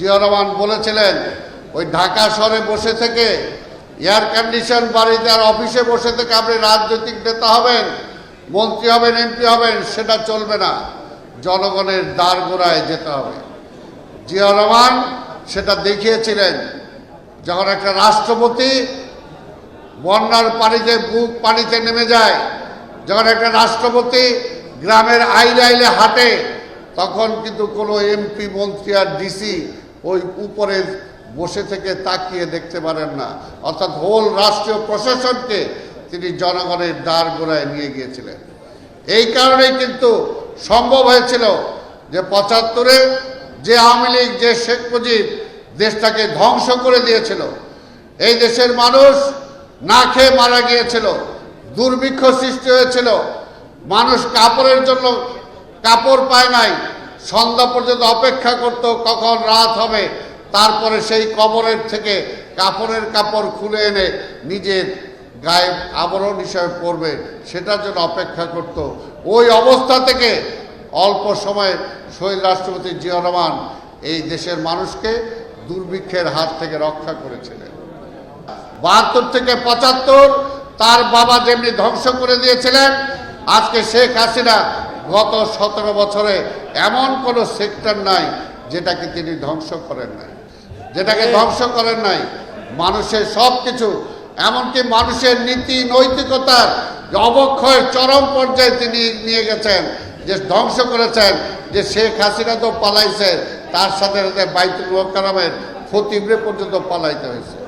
জিয়া রহমান বলেছিলেন, ওই ঢাকা শহরে বসে থেকে এয়ার কন্ডিশন বাড়িতে আর অফিসে বসে থেকে আপনি রাজনৈতিক নেতা হবেন, মন্ত্রী হবেন এমপি হবেন, সেটা চলবে না। জনগণের দ্বার গোড়ায় যেতে হবে। জিয়া রহমান সেটা দেখিয়েছিলেন, যখন একটা রাষ্ট্রপতি বন্যার পানিতে, বুক পানিতে নেমে যায়, যখন একটা রাষ্ট্রপতি গ্রামের আইলে আইলে হাঁটে, তখন কিন্তু কোনো এমপি মন্ত্রী আর ডিসি ওই উপরে বসে থেকে তাকিয়ে দেখতে পারেন না। অর্থাৎ হোল রাষ্ট্রীয় প্রশাসনকে তিনি জনগণের দ্বার গোড়ায় নিয়ে গিয়েছিলেন। এই কারণেই কিন্তু সম্ভব হয়েছিল যে পঁচাত্তরে যে আওয়ামী লীগ, যে শেখ মুজিব দেশটাকে ধ্বংস করে দিয়েছিল, এই দেশের মানুষ না খেয়ে মারা গিয়েছিল, দুর্ভিক্ষ সৃষ্টি হয়েছিল, মানুষ কাপড়ের জন্য কাপড় পায় নাই সন্ধ্যা পর্যন্ত অপেক্ষা করত কখন রাত হবে। তারপরে সেই কবরের থেকে কাপড়ের কাপড় খুলে এনে নিজের গায়ে আবরণ হিসাবে পরবে, সেটার জন্য অপেক্ষা করত। ওই অবস্থা থেকে অল্প সময়ে শহীদ রাষ্ট্রপতি জিয়া রহমান এই দেশের মানুষকে দুর্ভিক্ষের হাত থেকে রক্ষা করেছিলেন। বাহাত্তর থেকে পঁচাত্তর, তার বাবা যেমনি ধ্বংস করে দিয়েছিলেন, আজকে শেখ হাসিনা গত সতেরো বছরে এমন কোনো সেক্টর নাই যেটাকে তিনি ধ্বংস করেন নাই। যেটাকে ধ্বংস করেন নাই। মানুষের সব কিছু এমনকি মানুষের নীতি, নৈতিকতার অবক্ষয়ের চরম পর্যায়ে তিনি নিয়ে গেছেন, যে ধ্বংস করেছেন, যে শেখ হাসিনা তো পালাইছে, তার সাথে সাথে বাইতুল মোকারমের খতিবরে পর্যন্ত পালাইতে হয়েছে।